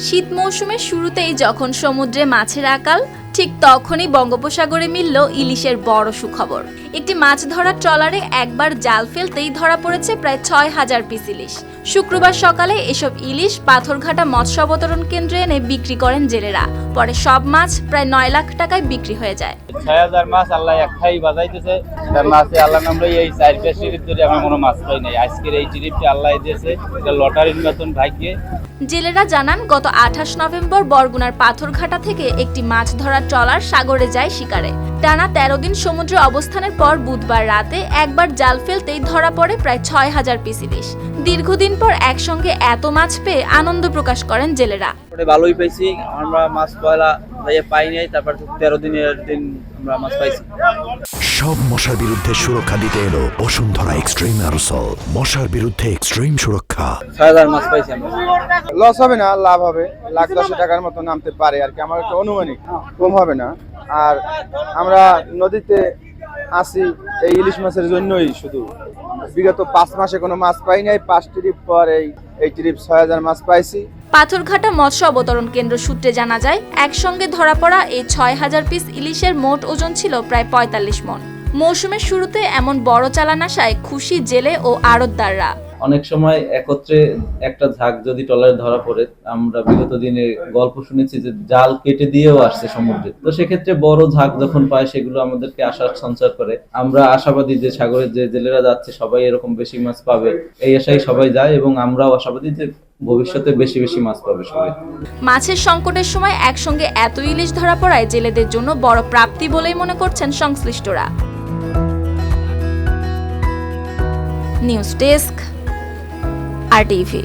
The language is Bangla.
শীত মৌসুমের শুরুতেই যখন সমুদ্রে মাছের আকাল ঠিক তখনই বঙ্গোপসাগরে মিলল ইলিশের বড় সুখবর। একটি মাছ ধরার ট্রলারে একবার জাল ফেলতেই ধরা পড়েছে প্রায় ছয় হাজার পিস ইলিশ। শুক্রবার সকালে এসব ইলিশ পাথরঘাটা মৎস্য অবতরণ কেন্দ্রে এনে বিক্রি করেন জেলেরা। পরে সব মাছ প্রায় নয় লাখ টাকায় বিক্রি হয়ে যায়। ছয় হাজার মাছ আল্লাহ একটাই বাজাইতেছে। মাছে আল্লাহ এই চার পাঁচ ধরে কোনো মাছ পাই নাই। আজকের এই ট্রিপটি আল্লাহ দিয়েছে এটা লটারির মতন ভাগ্যে। জেলেরা জানান গত আঠাশ নভেম্বর বরগুনার পাথরঘাটা থেকে একটি মাছ ধরার ট্রলার সাগরে যায় শিকারে। টানা তেরো দিন সমুদ্রে অবস্থানের পর বুধবার রাতে একবার জাল ফেলতেই ধরা পড়ে প্রায় ছয় হাজার পিস ইলিশ দীর্ঘদিন পর একসঙ্গে এত মাছ পেয়ে আনন্দ প্রকাশ করেন জেলেরা। ভালোই পেয়েছি আমরা মাছ পয়লা পাই নাই, তারপর তেরো দিনের দিন আমরা মাছ পাইছি। সব মশার বিরুদ্ধে সুরক্ষা দিতে এলো বসুন্ধরা এক্সট্রিম অ্যারোসল। মশার বিরুদ্ধে এক্সট্রিম সুরক্ষা। ছয় হাজার মাছ পাইছি লস হবে না লাভ হবে। লাখ দশ টাকার মতো নামতে পারে আর কি। আমার একটা অনুমানিক কম হবে না। আর আমরা নদীতে আসি এই ইলিশ মাছের জন্যই শুধু। বিগত পাঁচ মাসে কোনো মাছ পাই নাই পাঁচ ট্রিপ পর এই এই ট্রিপ ছয় হাজার মাছ পাইছি। পাথরঘাটা মৎস্য অবতরণ কেন্দ্র সূত্রে জানা যায়, একসঙ্গে ধরা পড়া এই ছয় হাজার পিস ইলিশের মোট ওজন ছিল প্রায় পঁয়তাল্লিশ মন। মৌসুমের শুরুতে এমন বড় চালান আসায় খুশি জেলে ও আড়তদাররা। অনেক সময় একত্রে একটা ঝাঁক যদি টলারে ধরা পড়ে, আমরা বিগত দিনে গল্প শুনেছি যে জাল কেটে দিয়েও আসছে সমুদ্রে। তো সেক্ষেত্রে বড় ঝাঁক যখন পায়, সেগুলো আমাদেরকে আশার সঞ্চার করে। আমরা আশাবাদী যে সাগরের যে জেলেরা যাচ্ছে, সবাই এরকম বেশি মাছ পাবে। এই আশায় সবাই যায় এবং আমরাও আশাবাদী যে ভবিষ্যতে বেশি বেশি মাছ পাবে সবাই। মাছের সংকটের সময় একসঙ্গে এত ইলিশ ধরা পড়ায় জেলেদের জন্য বড় প্রাপ্তি বলেই মনে করছেন সংশ্লিষ্টরা। News desk, R TV.